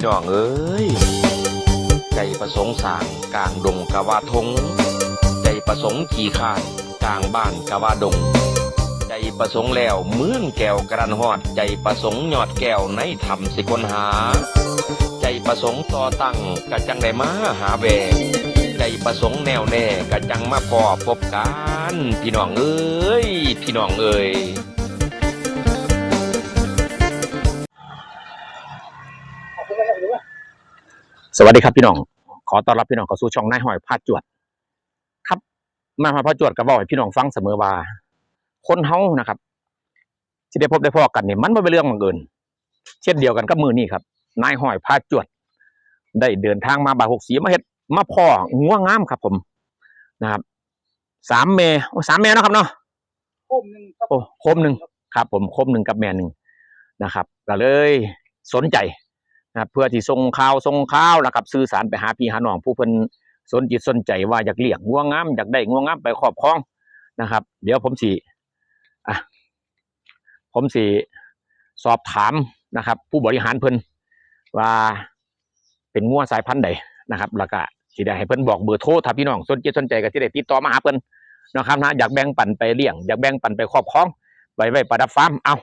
พี่น้องเอ้ยใจประสงค์สางกลางดงกะว่าทง ใจประสงค์ขี่ขานกลางบ้านกะว่าดง ใจประสงค์แล้วเมืองแก้วกระดันหอด ใจประสงค์ยอดแก้วในธรรมสิคนหา ใจประสงค์ต่อตั้งกะจังได้มาหาแวใจประสงค์แนวแน่กะจังมาพอพบกันพี่น้องเอ้ยพี่น้องเอ้ย สวัสดีครับพี่น้อง ขอต้อนรับพี่น้องเข้าสู่ช่องนายหอยพาจวด ครับนายหอยพาจวดก็บอกให้พี่น้องฟังเสมอว่า คนเฮานะครับ ที่ได้พบได้พอกันนี่มันไม่เป็นเรื่องบังเอิญเช่นเดียวกันกับมือนี่ครับ นายหอยพาจวด ได้เดินทางมาบาดหกสีมาเฮ็ดมาพ่องัวงามครับ ผมนะครับสามเมโอ้สามเมเนาะครับเนาะโคมหนึ่งครับโอ้โคมหนึ่งครับ ผมคมหนึ่งกับแม่หนึ่งนะครับก็เลยสนใจ นะครับ เพื่อที่ส่งข่าวส่งข่าวนะครับ สื่อสารไปหาพี่หาน้องผู้เพิ่นสนจิตสนใจว่าอยากเลี้ยงงัวงงามอยากได้งัวงงามไปครอบครองนะครับ เดี๋ยวผมสิอะผมสิสอบถามนะครับ ผู้บริหารเพิ่นว่าเป็นงัวงสายพันธุ์ใดนะครับแล้วก็สิได้ให้เพิ่นบอกเบอร์โทรถ้าพี่น้องสนจิตสนใจก็สิได้ติดต่อมาหาเพิ่นนะครับนะอยากแบ่งปันไปเลี้ยงอยากแบ่งปันไปครอบครองไว้ไว้ประดับฟาร์มเอา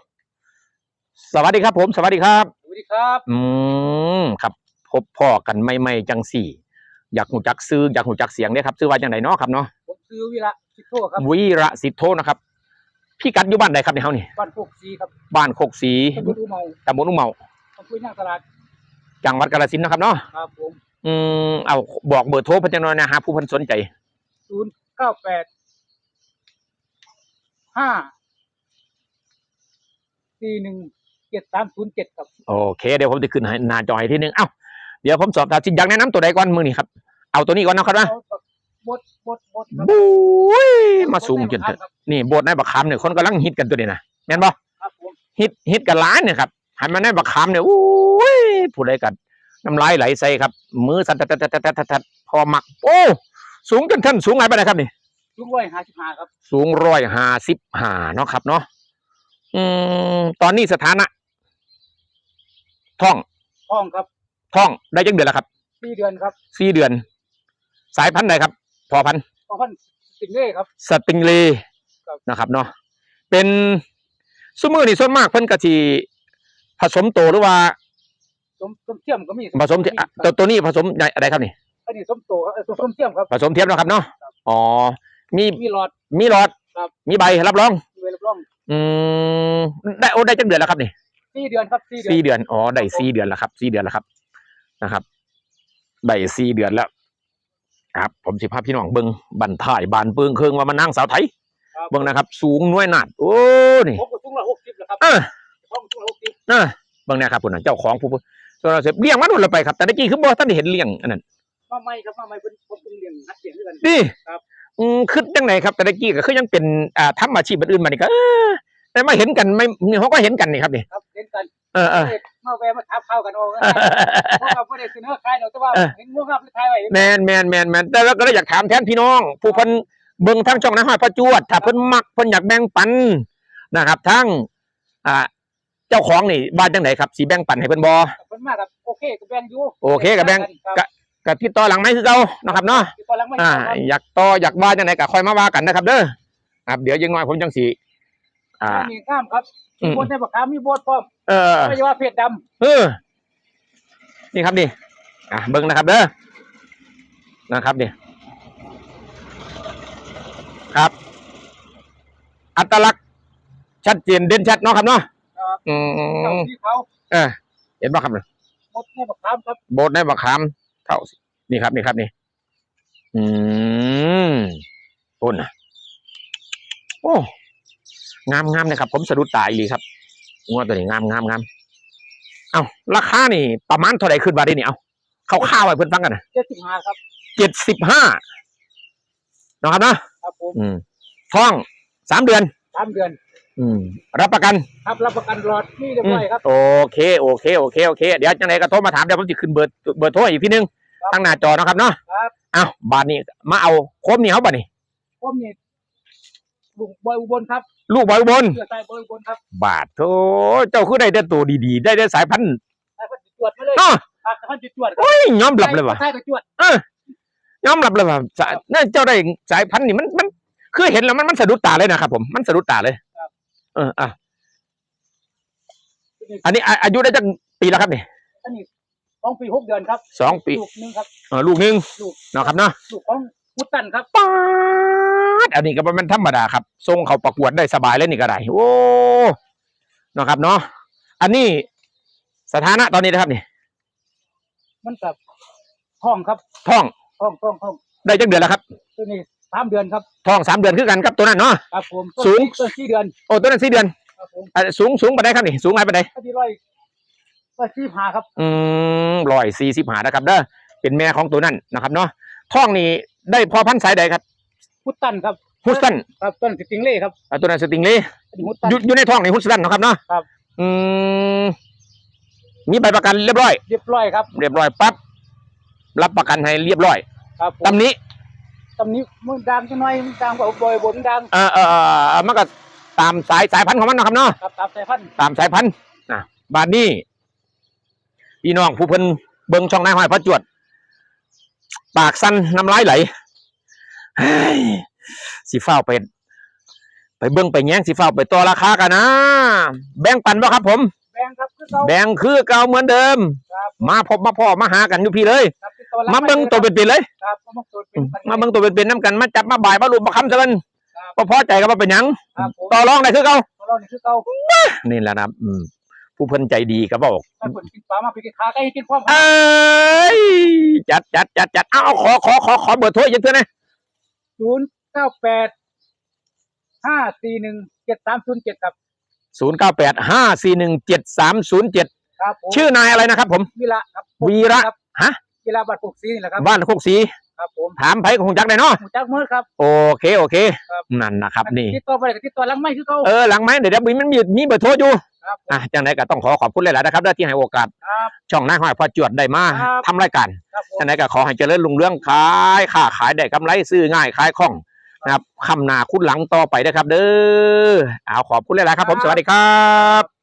สวัสดีครับผม สวัสดีครับ ดีครับ อืมครับ พบพ่อกันไม่ไม่ๆจังสี่ อยากหูจักซื้ออยากหูจักเสียงเนี่ยครับ ซื้อว่าจังไหนเนาะครับเนาะผมซื้อวิระสิโทครับวีระสิทโทนะครับ พี่กัดอยู่บ้านใดครับในเฮานี่บ้านโคกซีครับบ้านโคกศรีตำบลอูเมาตำบลอุ้มเมาอำเภอย่างตลาดจังหวัดกาฬสินธุ์นะครับเนาะครับผมอืมเอาบอกเบอร์โทรเพิ่นจังหน่อยนะฮะผู้เพิ่นสนใจศูนย์เก้าแปดห้าสี่หนึ่ง เจ็ดสามศูนย์เจ็ดครับ โอเค เดี๋ยวผมจะขึ้นให้หน้าจอให้ทีนึงเอ้าเดี๋ยวผมสอบถามสิอยากแนะนำตัวใดก่อนมือนี่ครับเอาตัวนี้ก่อนนะครับนะเอาแบบบดบดบดครับบุ้ยมาสูงจนครับนี่โบสถ์ในบักคำเนี่ยคนกำลังฮิตกันตัวนี้นะแม่นบ่ครับผมฮิตฮิตกันล้านเนี่ยครับหันมาในบักคำเนี่ยโอ้ยผู้ใดกันน้ำลายไหลใส่ครับ มือสั่นตัดตัดตัดตัดตัดตัดพอหมัก โอ้สูงจนท่านสูงไหนไปไหนครับนี่ลุงร้อยห้าสิบห้าครับ สูงร้อยห้าสิบห้าเนาะครับเนาะอืมตอนนี้สถานะ ท่องห้องครับ ท่องได้จังเดือนแล้วครับสี่เดือนครับสี่เดือน สายพันธุ์ใดครับ พอพันธุ์พอพันสิงเล่ครับ สติงเลครับ นะครับเนาะเป็นซุมือนี่ส่วนมากเพิ่นกะทีผสมโตหรือว่าสมสมเทียมก็มีผสมที่อะตัวตัวนี้ผสมอะไรครับนี่ อันนี้สมโตครับเอ่อสมเทียมครับ ผสมเทียมนะครับเนาะอ๋อมีมีหลอด มีหลอดครับ มีใบรับรอง มีเวลาร่องอืมได้โอ้ได้จังเดือนแล้วครับนี่ สี่เดือนครับสี่เดือนสี่เดือนอ๋อได้สี่เดือนแล้วครับสี่เดือนแล้วครับนะครับได้สี่เดือนแล้วครับ ผมสิพาพี่น้องเบิ้งบันถ่ายบานเปิงเครื่องว่ามันนั่งสาวไทยครับเบิ้งนะครับ สูงน้อยหนาดโอ้นี่ผมก็สูงละหกสิบแล้วครับเออผมก็สูงละหกสิบเออเบิ้งเนะครับคุณน่ะเจ้าของผู้ผู้โซลาร์เซลล์เลี้ยงมาโดนละไปครับ แต่ตะกี้คือบ่ท่านได้เห็นเลี้ยงอันนั้นมาไม่ครับมาไม่เป็นผมเป็นเรียนนักเรียนด้วยกันนี่ครับอืมคือจังไหนครับแต่ตะกี้ก็คือยังเป็นอ่าทำอาชีพอื่นมานี่ก็เออ แต่มาเห็นกันไม่นี่เขาก็เห็นกันนี่ครับนี่ครับเรียนกันเออเออมาแวะมาทับเข้ากันโอ้เพราะว่าไม่ได้เสนอขายหรอกแต่ว่าเออเห็นง่วงครับเลยทายไว้แมนแมนแมนแมนแต่ว่าก็เลยอยากถามแทนพี่น้อง ผู้เพิ่นเบิ่งทั้งช่องนะฮะพ่อจวดถ้าเพิ่นมักเพิ่นอยากแบ่งปันนะครับทั้งอ่าเจ้าของนี่บ้านจังไหนครับสิแบ่งปันให้เพิ่นบ่เพิ่นมาครับโอเคก็แบ่งอยู่โอเคก็แบ่งครับก็ติดต่อหลังไม้คือเก่านะครับเนาะตอนหลังไม่อ่าครับอยากต่ออยากว่าจังไหนก็ค่อยมาว่ากันนะครับ เด้อครับเดี๋ยวยังน้อยผมจังสิ อ่า มีข้ามครับอืมีมบนในบักขามมีบดพร้อมเออ ไม่ใช่ว่าเพชรดเออ นี่ครับนี่อะเบิ่งนะครับเด้อนะครับนี่ครับ อัตลักษณ์ชัดเจนเด่นชัดเนาะครับเนาะำครับอืเจ้ามที่เขาเออเห็นป่ะครับเนี่ยบดในบักขามครับ โบสถ์ในบักขามเท่าสินี่ครับนี่ครับนี่อืมปุ่นนะโอ้ งามงามเลยครับ ผมสะดุดตาอีหลีครับงวดตัวนี้งามงามงามเอาราคานี่ ประมาณเท่าไหร่ขึ้นมาได้นี่เอาเข้าข้าวๆให้เพื่อนฟังกันนะเจ็ดสิบห้าครับเจ็ดสิบห้านะครับนะครับผมอืมท้องสามเดือนสามเดือน อืม รับประกัน ครับรับประกันหลอดนี่เรียบร้อยครับ โอเคโอเคโอเคโอเค เดี๋ยวจังไหนก็โทรมาถามเดี๋ยวผมจะขึ้นเบอร์เบอร์โทรอีกทีนึงครับตั้งหน้าจอนะครับเนาะครับอ้าวบาทนี้มาเอาโคมนี่เขาบาทนี้ผมนี่บุกบอยอุบลครับ ลูกบอยอุบนเพื่อใส่บอยอุบลครับบาทโธเจ้าคือได้แต่ตัวดีๆ ได้ได้สายพันธุ์ให้เพิ่นตรวจมาเลยเนาะปากสะพันจุดจวดครับโอ้ยยอมรับเลยว่ะใช่ก็จวดยอมรับเลยว่าสายน่าเจ้าได้สายพันธุ์นี่มันมันคือเห็นแล้วมันมันสะดุดตาเลยนะครับผมมันสะดุดตาเลยเอออะอันนี้อะอายุได้จักปีแล้วครับนี่อันนี้สองปีหกเดือนครับสองปีลูกหนึงครับเออลูกหนึงลูกเนาะครับเนาะลูกของพุตตันครับ ป๊า ดอันนี้ก็บ่แมันธรรมดาครับทรงเขาประกวดได้สบายเลยนี่ก็ได้โอ้เนาะครับเนาะอันนี้สถานะตอนนี้นะครับนี่ มันกับท้องครับท้องท้องท้องท้องได้จักเดือนแล้วครับตัวนี้สามเดือนครับท้องสามเดือนคือกันครับตัวนั้นเนาะครับผมสูงต้นสี่เดือนโอ้ตัวนั้นสี่เดือนครับผมอะสูงสูงปานใดครับนี่สูงไหนปานใดก็ที่ร้อยร้อยสี่หาครับ อืมร้อยสี่สิบหานะครับเด้อเป็นแม่ของตัวนั้นนะครับเนาะท้องนี่ได้พอพันธุ์สายใดครับ พุตตันครับฮุสตันครับต้นสติงเล่ครับอะตัวนั้นสติงเล่อันนี้พุตตัน อยู่อยู่ในท้องนี่ฮุสตันเนาะครับเนาะครับ อืมมีใบประกันเรียบร้อย เรียบร้อยครับเรียบร้อยปั๊บรับประกันให้เรียบร้อยครับผมตำนี้ตำนี้มันดังจังหน่อยมันดังกว่าบ่อยบนดังเอ่อเอ่อเอ่อมันก็ตามสายสายพันธุ์ของมันเนาะครับเนาะ ครับตามสายพันธุ์ตามสายพันธุ์นะบาดนี้พี่น้องผู้เพิ่นเบิ่งช่องนายห้อยพระจวด ปากสั้นน้ำลายไหลเฮ้ย สิฟ้าวไปไปเบิ่งไปแย่งสิฟ้าวไปต่อราคากันนะ แบ่งปันบ่ครับ ผม แบงครับคือเราแบ่งคือเก่าเหมือนเดิมครับมาพบมาพ่อมาหากันอยู่พี่เลย ครับติดต่อรับมาเบิ่งตัวเป็นๆเลย ครับมาเบิ่งตัวเป็นกันมาเบิ่งตัวเป็นๆน้ำกันมาจับมาบ่ายมาลุมมาคำซะกันครับบ่พอใจก็บ่เป็นหยังครับผมต่อรองได้คือเก่าตัวเรานี่คือเก่านี่แหละนะครับอืมผู้เพิ่นใจดีก็บอกถ้าคนกินปลามาไปกินขาไก่กินพร้อมเอ้ยจัดจัดจัดจัดเอาเอาขอขอขอขอเบอร์โทรอีกเท่านะ ศูนย์เก้าแปดห้าสี่หนึ่งเจ็ดสามศูนย์เจ็ดครับ ศูนย์เก้าแปดห้าสี่หนึ่งเจ็ดสามศูนย์เจ็ดครับผมชื่อนายอะไรนะครับผม วีระครับวีระคบฮะ วีระบัตรปกซีนี่แหละครับ บ้านโคกศรี ครับผมถามไผของจักได้เนาะหมูจักมือครับ โอเคโอเค ครับ นั่นนะครับนี่ ติดต่อไปก็ติดต่อหลังไม่คือเก่าเออหลังไหมเดี๋ยวเดี๋ยวมีมันมีมีเบอร์โทรอยู่ครับผม อะจังไหนก็ต้องขอขอบคุณหลายๆนะครับที่ให้โอกาส ครับช่องนายห้อยพอจวดได้มาครับ ทำรายการครับผม จังไหนก็ขอให้เจริญรุ่งเรืองขายค้าขายได้กำไรซื้อง่ายขายคล่องนะครับคำหนาคุณหลังต่อไปนะครับ เด้อเอาขอบคุณหลายๆครับ ผมสวัสดีครับ